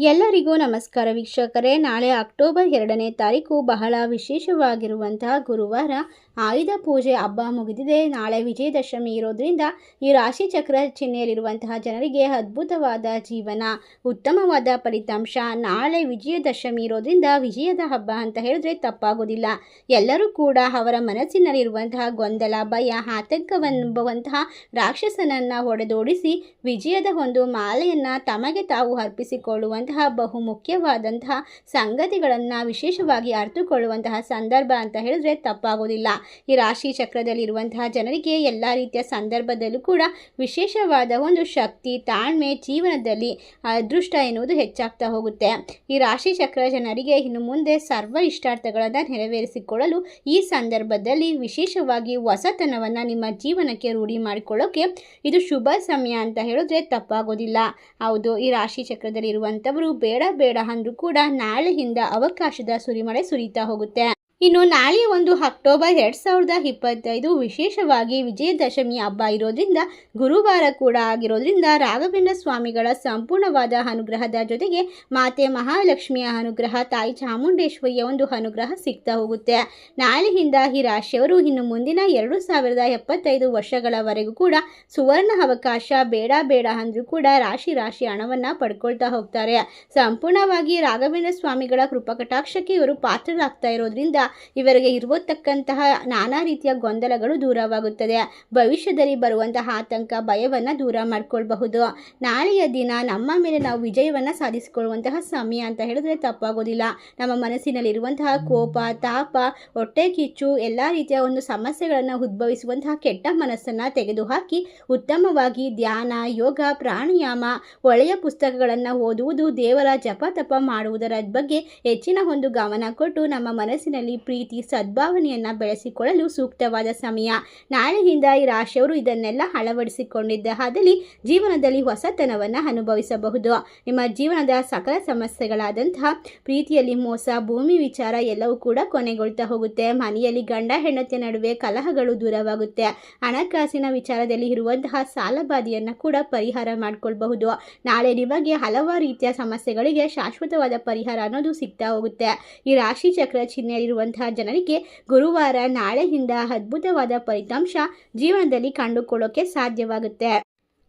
ಎಲ್ಲರಿಗೂ ನಮಸ್ಕಾರ ವೀಕ್ಷಕರೇ. ನಾಳೆ ಅಕ್ಟೋಬರ್ ಎರಡನೇ ತಾರೀಕು ಬಹಳ ವಿಶೇಷವಾಗಿರುವಂತಹ ಗುರುವಾರ ಆಯುಧ ಪೂಜೆ ಹಬ್ಬ ಮುಗಿದಿದೆ. ನಾಳೆ ವಿಜಯದಶಮಿ ಇರೋದ್ರಿಂದ ಈ ರಾಶಿ ಚಕ್ರ ಚಿಹ್ನೆಯಲ್ಲಿರುವಂತಹ ಜನರಿಗೆ ಅದ್ಭುತವಾದ ಜೀವನ, ಉತ್ತಮವಾದ ಫಲಿತಾಂಶ, ನಾಳೆ ವಿಜಯದಶಮಿ ಇರೋದ್ರಿಂದ ವಿಜಯದ ಹಬ್ಬ ಅಂತ ಹೇಳಿದ್ರೆ ತಪ್ಪಾಗೋದಿಲ್ಲ. ಎಲ್ಲರೂ ಕೂಡ ಅವರ ಮನಸ್ಸಿನಲ್ಲಿರುವಂತಹ ಗೊಂದಲ, ಭಯ, ಆತಂಕವೆಂಬುವಂತಹ ರಾಕ್ಷಸನನ್ನು ಹೊಡೆದೋಡಿಸಿ ವಿಜಯದ ಒಂದು ಮಾಲೆಯನ್ನು ತಮಗೆ ತಾವು ಅರ್ಪಿಸಿಕೊಳ್ಳುವಂತಹ ಬಹು ಮುಖ್ಯವಾದಂತಹ ಸಂಗತಿಗಳನ್ನು ವಿಶೇಷವಾಗಿ ಅರ್ಥಕೊಳ್ಳುವಂತಹ ಸಂದರ್ಭ ಅಂತ ಹೇಳಿದ್ರೆ ತಪ್ಪಾಗೋದಿಲ್ಲ. ಈ ರಾಶಿ ಚಕ್ರದಲ್ಲಿರುವಂತಹ ಜನರಿಗೆ ಎಲ್ಲ ರೀತಿಯ ಸಂದರ್ಭದಲ್ಲೂ ಕೂಡ ವಿಶೇಷವಾದ ಒಂದು ಶಕ್ತಿ, ತಾಳ್ಮೆ ಜೀವನದಲ್ಲಿ ಅದೃಷ್ಟ ಎನ್ನುವುದು ಹೆಚ್ಚಾಗ್ತಾ ಹೋಗುತ್ತೆ. ಈ ರಾಶಿ ಚಕ್ರ ಜನರಿಗೆ ಇನ್ನು ಮುಂದೆ ಸರ್ವ ಇಷ್ಟಾರ್ಥಗಳನ್ನು ನೆರವೇರಿಸಿಕೊಳ್ಳಲು ಈ ಸಂದರ್ಭದಲ್ಲಿ ವಿಶೇಷವಾಗಿ ಹೊಸತನವನ್ನು ನಿಮ್ಮ ಜೀವನಕ್ಕೆ ರೂಢಿ ಮಾಡಿಕೊಳ್ಳೋಕೆ ಇದು ಶುಭ ಸಮಯ ಅಂತ ಹೇಳಿದ್ರೆ ತಪ್ಪಾಗೋದಿಲ್ಲ. ಹೌದು, ಈ ರಾಶಿ ಚಕ್ರದಲ್ಲಿರುವಂಥವರು ಬೇಡ ಬೇಡ ಅಂದ್ರೂ ಕೂಡ ನಾಳೆಯಿಂದ ಅವಕಾಶದ ಸುರಿಮಳೆ ಸುರಿತಾ ಹೋಗುತ್ತೆ. ಇನ್ನು ನಾಳೆ ಒಂದು ಅಕ್ಟೋಬರ್ ಎರಡು ಸಾವಿರದ ಇಪ್ಪತ್ತೈದು, ವಿಶೇಷವಾಗಿ ವಿಜಯದಶಮಿ ಹಬ್ಬ ಇರೋದ್ರಿಂದ, ಗುರುವಾರ ಕೂಡ ಆಗಿರೋದ್ರಿಂದ ರಾಘವೇಂದ್ರ ಸ್ವಾಮಿಗಳ ಸಂಪೂರ್ಣವಾದ ಅನುಗ್ರಹದ ಜೊತೆಗೆ ಮಾತೆ ಮಹಾಲಕ್ಷ್ಮಿಯ ಅನುಗ್ರಹ, ತಾಯಿ ಚಾಮುಂಡೇಶ್ವರಿಯ ಒಂದು ಅನುಗ್ರಹ ಸಿಗ್ತಾ ಹೋಗುತ್ತೆ. ನಾಳೆಯಿಂದ ಈ ರಾಶಿಯವರು ಇನ್ನು ಮುಂದಿನ ಎರಡು ಸಾವಿರದ ಎಪ್ಪತ್ತೈದು ವರ್ಷಗಳವರೆಗೂ ಕೂಡ ಸುವರ್ಣ ಅವಕಾಶ, ಬೇಡ ಬೇಡ ಅಂದರೂ ಕೂಡ ರಾಶಿ ರಾಶಿ ಹಣವನ್ನು ಪಡ್ಕೊಳ್ತಾ ಹೋಗ್ತಾರೆ. ಸಂಪೂರ್ಣವಾಗಿ ರಾಘವೇಂದ್ರ ಸ್ವಾಮಿಗಳ ಕೃಪಕಟಾಕ್ಷಕ್ಕೆ ಇವರು ಪಾತ್ರರಾಗ್ತಾ ಇರೋದ್ರಿಂದ ಇವರಿಗೆ ಇರತಕ್ಕಂತಹ ನಾನಾ ರೀತಿಯ ಗೊಂದಲಗಳು ದೂರವಾಗುತ್ತದೆ. ಭವಿಷ್ಯದಲ್ಲಿ ಬರುವಂತಹ ಆತಂಕ, ಭಯವನ್ನು ದೂರ ಮಾಡ್ಕೊಳ್ಬಹುದು. ನಾಳೆಯ ದಿನ ನಮ್ಮ ಮೇಲೆ ನಾವು ವಿಜಯವನ್ನು ಸಾಧಿಸಿಕೊಳ್ಳುವಂತಹ ಸಮಯ ಅಂತ ಹೇಳಿದ್ರೆ ತಪ್ಪಾಗೋದಿಲ್ಲ. ನಮ್ಮ ಮನಸ್ಸಿನಲ್ಲಿರುವಂತಹ ಕೋಪ, ತಾಪ, ಹೊಟ್ಟೆ ಕಿಚ್ಚು, ಎಲ್ಲ ರೀತಿಯ ಒಂದು ಸಮಸ್ಯೆಗಳನ್ನು ಉದ್ಭವಿಸುವಂತಹ ಕೆಟ್ಟ ಮನಸ್ಸನ್ನು ತೆಗೆದುಹಾಕಿ ಉತ್ತಮವಾಗಿ ಧ್ಯಾನ, ಯೋಗ, ಪ್ರಾಣಾಯಾಮ, ಒಳ್ಳೆಯ ಪುಸ್ತಕಗಳನ್ನು ಓದುವುದು, ದೇವರ ಜಪ ತಪ ಮಾಡುವುದರ ಬಗ್ಗೆ ಹೆಚ್ಚಿನ ಒಂದು ಗಮನ ಕೊಟ್ಟು ನಮ್ಮ ಮನಸ್ಸಿನಲ್ಲಿ ಪ್ರೀತಿ ಸದ್ಭಾವನೆಯನ್ನು ಬೆಳೆಸಿಕೊಳ್ಳಲು ಸೂಕ್ತವಾದ ಸಮಯ. ನಾಳೆಯಿಂದ ಈ ರಾಶಿಯವರು ಇದನ್ನೆಲ್ಲ ಅಳವಡಿಸಿಕೊಂಡಿದ್ದ ಹಾದಲ್ಲಿ ಜೀವನದಲ್ಲಿ ಹೊಸತನವನ್ನು ಅನುಭವಿಸಬಹುದು. ನಿಮ್ಮ ಜೀವನದ ಸಕಲ ಸಮಸ್ಯೆಗಳಾದಂತಹ ಪ್ರೀತಿಯಲ್ಲಿ ಮೋಸ, ಭೂಮಿ ವಿಚಾರ ಎಲ್ಲವೂ ಕೂಡ ಕೊನೆಗೊಳ್ತಾ ಹೋಗುತ್ತೆ. ಮನೆಯಲ್ಲಿ ಗಂಡ ಹೆಂಡತಿಯ ನಡುವೆ ಕಲಹಗಳು ದೂರವಾಗುತ್ತೆ. ಹಣಕಾಸಿನ ವಿಚಾರದಲ್ಲಿ ಇರುವಂತಹ ಸಾಲಬಾಧೆಯನ್ನು ಕೂಡ ಪರಿಹಾರ ಮಾಡಿಕೊಳ್ಬಹುದು. ನಾಳೆ ನಿಮಗೆ ಹಲವಾರು ರೀತಿಯ ಸಮಸ್ಯೆಗಳಿಗೆ ಶಾಶ್ವತವಾದ ಪರಿಹಾರ ಅನ್ನೋದು ಸಿಗ್ತಾ ಹೋಗುತ್ತೆ. ಈ ರಾಶಿ ಚಕ್ರ ಚಿಹ್ನೆಯಲ್ಲಿರುವಂತಹ ಜನರಿಗೆ ಗುರುವಾರ ನಾಳೆಯಿಂದ ಅದ್ಭುತವಾದ ಫಲಿತಾಂಶ ಜೀವನದಲ್ಲಿ ಕಂಡುಕೊಳ್ಳೋಕೆ ಸಾಧ್ಯವಾಗುತ್ತೆ.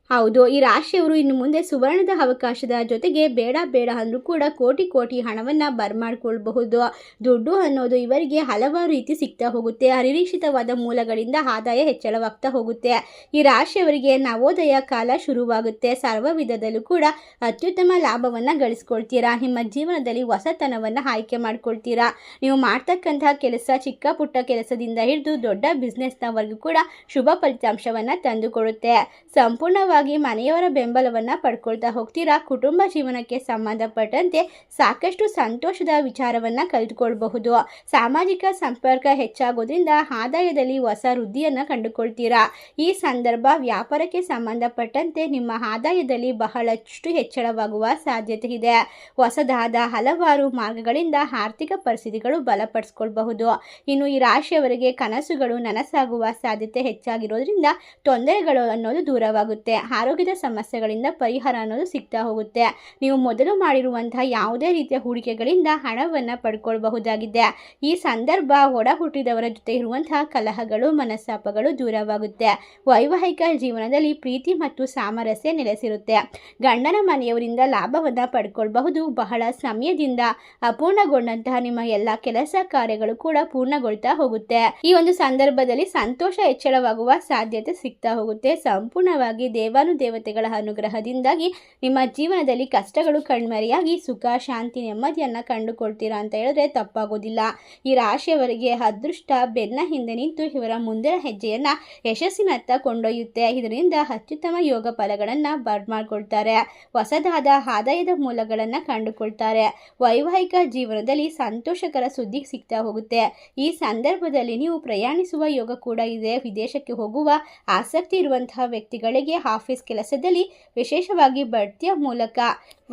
ಹೌದು, ಈ ರಾಶಿಯವರು ಇನ್ನು ಮುಂದೆ ಸುವರ್ಣದ ಅವಕಾಶದ ಜೊತೆಗೆ ಬೇಡ ಬೇಡ ಅಂದರೂ ಕೂಡ ಕೋಟಿ ಕೋಟಿ ಹಣವನ್ನು ಬರ್ಮಾಡ್ಕೊಳ್ಬಹುದು. ದುಡ್ಡು ಅನ್ನೋದು ಇವರಿಗೆ ಹಲವಾರು ರೀತಿ ಸಿಗ್ತಾ ಹೋಗುತ್ತೆ. ಅನಿರೀಕ್ಷಿತವಾದ ಮೂಲಗಳಿಂದ ಆದಾಯ ಹೆಚ್ಚಳವಾಗ್ತಾ ಹೋಗುತ್ತೆ. ಈ ರಾಶಿಯವರಿಗೆ ನವೋದಯ ಕಾಲ ಶುರುವಾಗುತ್ತೆ. ಸರ್ವ ವಿಧದಲ್ಲೂ ಕೂಡ ಅತ್ಯುತ್ತಮ ಲಾಭವನ್ನು ಗಳಿಸ್ಕೊಳ್ತೀರಾ? ನಿಮ್ಮ ಜೀವನದಲ್ಲಿ ಹೊಸತನವನ್ನು ಆಯ್ಕೆ ಮಾಡ್ಕೊಳ್ತೀರಾ? ನೀವು ಮಾಡ್ತಕ್ಕಂತಹ ಕೆಲಸ ಚಿಕ್ಕ ಪುಟ್ಟ ಕೆಲಸದಿಂದ ಹಿಡಿದು ದೊಡ್ಡ ಬಿಸ್ನೆಸ್ನವರೆಗೂ ಕೂಡ ಶುಭ ಫಲಿತಾಂಶವನ್ನು ತಂದುಕೊಡುತ್ತೆ. ಸಂಪೂರ್ಣವಾಗಿ ಮನೆಯವರ ಬೆಂಬಲವನ್ನು ಪಡ್ಕೊಳ್ತಾ ಹೋಗ್ತೀರಾ? ಕುಟುಂಬ ಜೀವನಕ್ಕೆ ಸಂಬಂಧಪಟ್ಟಂತೆ ಸಾಕಷ್ಟು ಸಂತೋಷದ ವಿಚಾರವನ್ನು ಕಲಿತುಕೊಳ್ಬಹುದು. ಸಾಮಾಜಿಕ ಸಂಪರ್ಕ ಹೆಚ್ಚಾಗೋದ್ರಿಂದ ಆದಾಯದಲ್ಲಿ ಹೊಸ ವೃದ್ಧಿಯನ್ನು ಕಂಡುಕೊಳ್ತೀರಾ? ಈ ಸಂದರ್ಭ ವ್ಯಾಪಾರಕ್ಕೆ ಸಂಬಂಧಪಟ್ಟಂತೆ ನಿಮ್ಮ ಆದಾಯದಲ್ಲಿ ಬಹಳಷ್ಟು ಹೆಚ್ಚಳವಾಗುವ ಸಾಧ್ಯತೆ ಇದೆ. ಹೊಸದಾದ ಹಲವಾರು ಮಾರ್ಗಗಳಿಂದ ಆರ್ಥಿಕ ಪರಿಸ್ಥಿತಿಗಳು ಬಲಪಡಿಸ್ಕೊಳ್ಬಹುದು. ಇನ್ನು ಈ ರಾಶಿಯವರಿಗೆ ಕನಸುಗಳು ನನಸಾಗುವ ಸಾಧ್ಯತೆ ಹೆಚ್ಚಾಗಿರೋದ್ರಿಂದ ತೊಂದರೆಗಳು ಅನ್ನೋದು ದೂರವಾಗುತ್ತೆ. ಆರೋಗ್ಯದ ಸಮಸ್ಯೆಗಳಿಂದ ಪರಿಹಾರ ಅನ್ನೋದು ಸಿಗ್ತಾ ಹೋಗುತ್ತೆ. ನೀವು ಮೊದಲು ಮಾಡಿರುವಂತಹ ಯಾವುದೇ ರೀತಿಯ ಹೂಡಿಕೆಗಳಿಂದ ಹಣವನ್ನು ಪಡ್ಕೊಳ್ಬಹುದಾಗಿದೆ. ಈ ಸಂದರ್ಭ ಒಡ ಹುಟ್ಟಿದವರ ಜೊತೆ ಇರುವಂತಹ ಕಲಹಗಳು, ಮನಸ್ತಾಪಗಳು ದೂರವಾಗುತ್ತೆ. ವೈವಾಹಿಕ ಜೀವನದಲ್ಲಿ ಪ್ರೀತಿ ಮತ್ತು ಸಾಮರಸ್ಯ ನೆಲೆಸಿರುತ್ತೆ. ಗಂಡನ ಮನೆಯವರಿಂದ ಲಾಭವನ್ನು ಪಡ್ಕೊಳ್ಬಹುದು. ಬಹಳ ಸಮಯದಿಂದ ಅಪೂರ್ಣಗೊಂಡಂತಹ ನಿಮ್ಮ ಎಲ್ಲ ಕೆಲಸ ಕಾರ್ಯಗಳು ಕೂಡ ಪೂರ್ಣಗೊಳ್ತಾ ಹೋಗುತ್ತೆ. ಈ ಒಂದು ಸಂದರ್ಭದಲ್ಲಿ ಸಂತೋಷ ಹೆಚ್ಚಳವಾಗುವ ಸಾಧ್ಯತೆ ಸಿಗ್ತಾ ಹೋಗುತ್ತೆ. ಸಂಪೂರ್ಣವಾಗಿ ದೇವಾನು ದೇವತೆಗಳ ಅನುಗ್ರಹದಿಂದಾಗಿ ನಿಮ್ಮ ಜೀವನದಲ್ಲಿ ಕಷ್ಟಗಳು ಕಣ್ಮರೆಯಾಗಿ ಸುಖ, ಶಾಂತಿ, ನೆಮ್ಮದಿಯನ್ನು ಕಂಡುಕೊಳ್ತೀರಾ ಅಂತ ಹೇಳಿದ್ರೆ ತಪ್ಪಾಗೋದಿಲ್ಲ. ಈ ರಾಶಿಯವರಿಗೆ ಅದೃಷ್ಟ ಬೆನ್ನ ಹಿಂದೆ ನಿಂತು ಇವರ ಮುಂದಿನ ಹೆಜ್ಜೆಯನ್ನು ಯಶಸ್ಸಿನತ್ತ ಕೊಂಡೊಯ್ಯುತ್ತೆ. ಇದರಿಂದ ಅತ್ಯುತ್ತಮ ಯೋಗ ಫಲಗಳನ್ನು ಬರ್ ಮಾಡ್ಕೊಳ್ತಾರೆ. ಹೊಸದಾದ ಆದಾಯದ ಮೂಲಗಳನ್ನು ಕಂಡುಕೊಳ್ತಾರೆ. ವೈವಾಹಿಕ ಜೀವನದಲ್ಲಿ ಸಂತೋಷಕರ ಸುದ್ದಿ ಸಿಗ್ತಾ ಹೋಗುತ್ತೆ. ಈ ಸಂದರ್ಭದಲ್ಲಿ ನೀವು ಪ್ರಯಾಣಿಸುವ ಯೋಗ ಕೂಡ ಇದೆ. ವಿದೇಶಕ್ಕೆ ಹೋಗುವ ಆಸಕ್ತಿ ಇರುವಂತಹ ವ್ಯಕ್ತಿಗಳಿಗೆ ಆಫೀಸ್ ಕೆಲಸದಲ್ಲಿ ವಿಶೇಷವಾಗಿ ಬಡ್ತಿಯ ಮೂಲಕ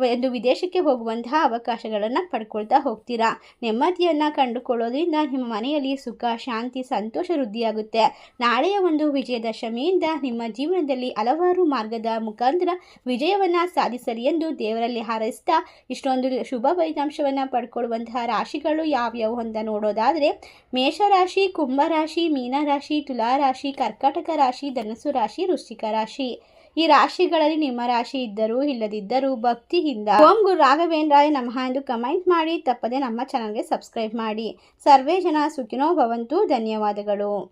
ಒಂದು ವಿದೇಶಕ್ಕೆ ಹೋಗುವಂತಹ ಅವಕಾಶಗಳನ್ನು ಪಡ್ಕೊಳ್ತಾ ಹೋಗ್ತೀರಾ? ನೆಮ್ಮದಿಯನ್ನು ಕಂಡುಕೊಳ್ಳೋದ್ರಿಂದ ನಿಮ್ಮ ಮನೆಯಲ್ಲಿ ಸುಖ, ಶಾಂತಿ, ಸಂತೋಷ ವೃದ್ಧಿಯಾಗುತ್ತೆ. ನಾಳೆಯ ಒಂದು ವಿಜಯದಶಮಿಯಿಂದ ನಿಮ್ಮ ಜೀವನದಲ್ಲಿ ಹಲವಾರು ಮಾರ್ಗದ ಮುಖಾಂತರ ವಿಜಯವನ್ನು ಸಾಧಿಸಲಿ ಎಂದು ದೇವರಲ್ಲಿ ಹಾರೈಸ್ತಾ ಇಷ್ಟೊಂದು ಶುಭ ಫಲಿತಾಂಶವನ್ನು ಪಡ್ಕೊಳ್ಳುವಂತಹ ರಾಶಿಗಳು ಯಾವ್ಯಾವು ಅಂತ ನೋಡೋದಾದರೆ ಮೇಷರಾಶಿ ಕುಂಭರಾಶಿ ಮೀನರಾಶಿ ತುಲಾರಾಶಿ ಕರ್ಕಾಟಕ ರಾಶಿ ಧನಸು ರಾಶಿ, ವೃಶ್ಚಿಕ ರಾಶಿ. ಈ ರಾಶಿಗಳಲ್ಲಿ ನಿಮ್ಮ ರಾಶಿ ಇದ್ದರೂ ಇಲ್ಲದಿದ್ದರೂ ಭಕ್ತಿಯಿಂದ ಓಂ ಗುರು ರಾಘವೇಂದ್ರಾಯ ನಮಃ ಎಂದು ಕಮೆಂಟ್ ಮಾಡಿ. ತಪ್ಪದೆ ನಮ್ಮ ಚಾನಲ್ಗೆ ಸಬ್ಸ್ಕ್ರೈಬ್ ಮಾಡಿ. ಸರ್ವೇ ಜನ ಸುಖಿನೋ ಭವಂತು. ಧನ್ಯವಾದಗಳು.